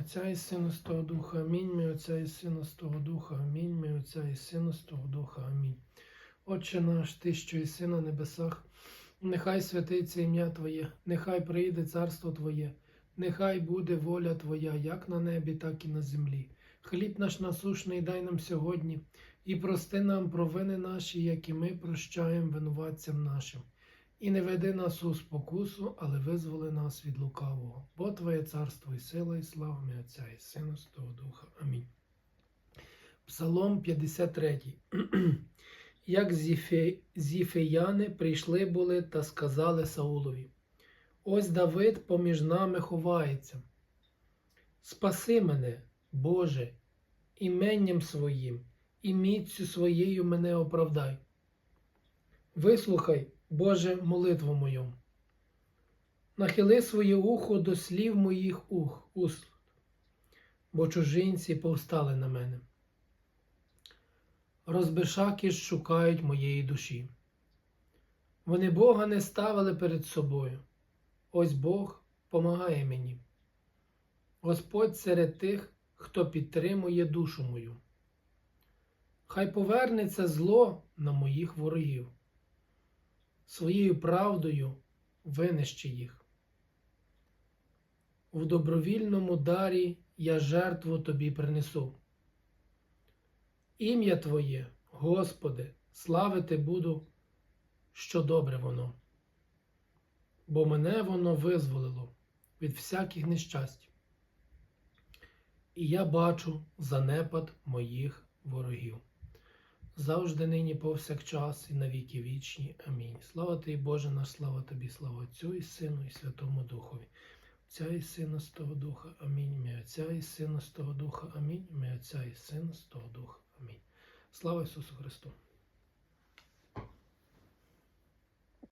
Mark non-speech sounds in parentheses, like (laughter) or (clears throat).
Отця і Сина того Духа, амінь. Мій Отця і Сина того Духа, амінь. Мій Отця і Сина того Духа, амінь. Отче наш, Ти, що і син на небесах, нехай святиться ім'я Твоє, нехай прийде царство Твоє, нехай буде воля Твоя, як на небі, так і на землі. Хліб наш насушний дай нам сьогодні, і прости нам провини наші, як і ми прощаємо винуватцям нашим. І не веди нас у спокусу, але визволи нас від лукавого. Бо Твоє царство і сила, і слава мій Отця і Сина Святого Духа. Амінь. Псалом 53. (clears throat) Як зіфе... зіфеяни прийшли були та сказали Саулові: Ось Давид поміж нами ховається. Спаси мене, Боже, іменням своїм, і міцю своєю мене оправдай. Вислухай, Боже, молитву мою. Нахили своє ухо до слів моїх ух, уст, бо чужинці повстали на мене. Розбишаки шукають моєї душі. Вони Бога не ставили перед собою. Ось Бог помагає мені. Господь серед тих, хто підтримує душу мою. Хай повернеться зло на моїх ворогів. Своєю правдою винищи їх. В добровільному дарі я жертву тобі принесу. Ім'я Твоє, Господи, славити буду, що добре воно, бо мене воно визволило від всяких нещасть. І я бачу занепад моїх ворогів. Завжди нині повсякчас і на віки вічні. Амінь. Слава Тобі, Боже наш, слава Тобі, слава Отцю і Сину, і Святому Духові. Отця і Сина з того Духа. Амінь. Мій Отця і Сина з того Духа. Амінь. Мій Отця і Сина з того Духа. Амінь. Слава Ісусу Христу!